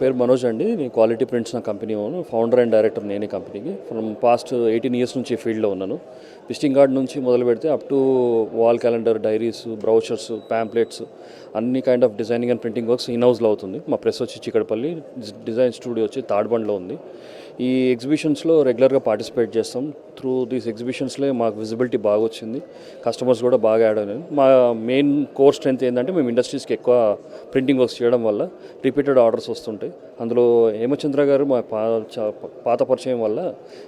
పేరు మనోజ్ అండి. నేను క్వాలిటీ ప్రింట్స్ నా company own. Founder and director నేనే కంపెనీకి. ఫ్రమ్ పాస్ట్ ఎయిటీన్ ఇయర్స్ నుంచి ఫీల్డ్లో ఉన్నాను. విజిటింగ్ కార్డ్ నుంచి మొదలు పెడితే up to wall calendar diaries brochures pamphlets అన్ని kind of designing and printing works in హౌస్లో అవుతుంది. మా ప్రెస్ వచ్చి చిక్కడపల్లి డిజైన్ స్టూడియో వచ్చి తాడ్బండ్లో ఉంది. ఈ ఎగ్జిబిషన్స్లో రెగ్యులర్గా పార్టిసిపేట్ చేస్తాం. త్రూ దీస్ ఎగ్జిబిషన్స్లో మాకు విజిబిలిటీ బాగా వచ్చింది కస్టమర్స్ కూడా బాగా యాడ్ అయినాయి మా మెయిన్ కోర్ స్ట్రెంత్ ఏంటంటే మేము ఇండస్ట్రీస్కి ఎక్కువ ప్రింటింగ్ వర్క్స్ చేయడం వల్ల రిపీటెడ్ ఆర్డర్స్ వస్తుంటాయి. అందులో హేమచంద్ర గారు మా పాత పరిచయం వల్ల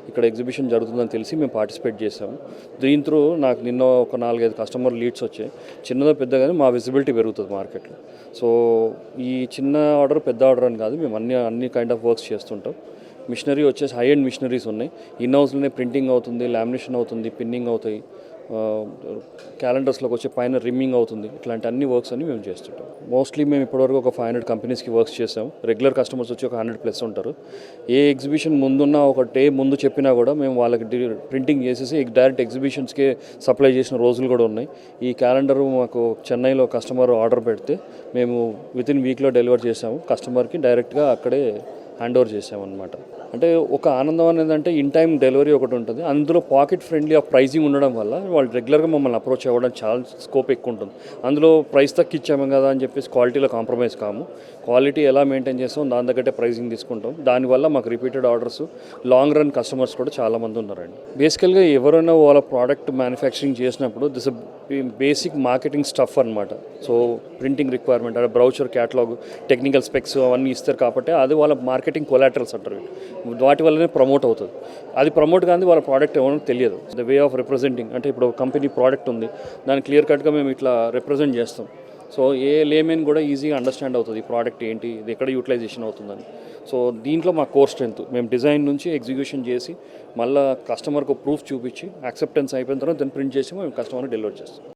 ఇక్కడ ఎగ్జిబిషన్ జరుగుతుందని తెలిసి మేము పార్టిసిపేట్ చేసాము దీని త్రూ నాకు నిన్న ఒక నాలుగైదు కస్టమర్ లీడ్స్ వచ్చాయి. చిన్నదో పెద్దగానే మా విజిబిలిటీ పెరుగుతుంది మార్కెట్లో. సో ఈ చిన్న ఆర్డర్ పెద్ద ఆర్డర్ అని కాదు. మేము అన్ని అన్ని కైండ్ ఆఫ్ వర్క్స్ చేస్తుంటాం. మిషనరీ వచ్చేసి హై అండ్ మిషనరీస్ ఉన్నాయి. ఇన్ హౌస్లోనే ప్రింటింగ్ అవుతుంది లామినేషన్ అవుతుంది పిన్నింగ్ అవుతాయి. క్యాలెండర్స్లోకి వచ్చే పైన రిమ్మింగ్ అవుతుంది. ఇట్లాంటి అన్ని వర్క్స్ అన్ని మేము చేస్తుంటాం. మోస్ట్లీ మేము ఇప్పటివరకు ఒక ఫైవ్ హండ్రెడ్ కంపెనీస్కి వర్క్స్ చేసాం రెగ్యులర్ కస్టమర్స్ వచ్చి ఒక హండ్రెడ్ ప్లస్ ఉంటారు. ఏ ఎగ్జిబిషన్ ముందున్న ఒక డే ముందు చెప్పినా కూడా మేము వాళ్ళకి ప్రింటింగ్ చేసేసి డైరెక్ట్ ఎగ్జిబిషన్స్కే సప్లై చేసిన రోజులు కూడా ఉన్నాయి. ఈ క్యాలెండర్ మాకు చెన్నైలో కస్టమర్ ఆర్డర్ పెడితే మేము విత్ ఇన్ వీక్లో డెలివర్ చేసాము కస్టమర్కి డైరెక్ట్గా అక్కడే హ్యాండ్ ఓవర్ చేసామన్నమాట అంటే ఒక ఆనందం అనేది అంటే ఇన్ టైం డెలివరీ ఒకటి ఉంటుంది. అందులో పాకెట్ ఫ్రెండ్లీ ఆ ప్రైజింగ్ ఉండడం వల్ల వాళ్ళు రెగ్యులర్గా మమ్మల్ని అప్రోచ్ అవ్వడం చాలా స్కోప్ ఎక్కువ ఉంటుంది. అందులో ప్రైస్ తక్కువ ఇచ్చాము కదా అని చెప్పేసి క్వాలిటీలో కాంప్రమైజ్ కాము. క్వాలిటీ ఎలా మెయింటైన్ చేస్తాం దాని తగ్గట్టే ప్రైజింగ్ తీసుకుంటాం. దానివల్ల మాకు repeated orders long run customers కూడా చాలా మంది ఉన్నారండి. బేసికల్గా ఎవరైనా వాళ్ళ ప్రోడక్ట్ మ్యానుఫ్యాక్చరింగ్ చేసినప్పుడు దిస్ బేసిక్ మార్కెటింగ్ స్టఫ్ అనమాట సో ప్రింటింగ్ రిక్వైర్మెంట్ అంటే బ్రౌచర్ క్యాటలాగ్ టెక్నికల్ స్పెక్స్ అవన్నీ ఇస్తారు కాబట్టి అది వాళ్ళ మార్కెటింగ్ కొలాటరల్స్ అంటారు వాటి వల్లనే ప్రమోట్ అవుతుంది. అది ప్రమోట్ కానీ వాళ్ళ ప్రోడక్ట్ ఏమో తెలియదు. ద వే ఆఫ్ రిప్రజెంటింగ్ అంటే ఇప్పుడు కంపెనీ ప్రోడక్ట్ ఉంది. దాన్ని క్లియర్ కట్గా మేము ఇట్లా రిప్రజెంట్ చేస్తాం. సో ఏ లేమెన్ కూడా ఈజీగా అండర్స్టాండ్ అవుతుంది ఈ ప్రోడక్ట్ ఏంటి ఇది ఎక్కడ యూటిలైజేషన్ అవుతుందని. సో దీంట్లో మా కోర్ స్ట్రెంత్ మేము డిజైన్ నుంచి ఎగ్జిక్యూషన్ చేసి మళ్ళీ కస్టమర్కు ప్రూఫ్ చూపించి యాక్సెప్టెన్స్ అయిపోయిన తర్వాత దాన్ని ప్రింట్ చేసి మేము కస్టమర్కి డెలివర్ చేస్తాం.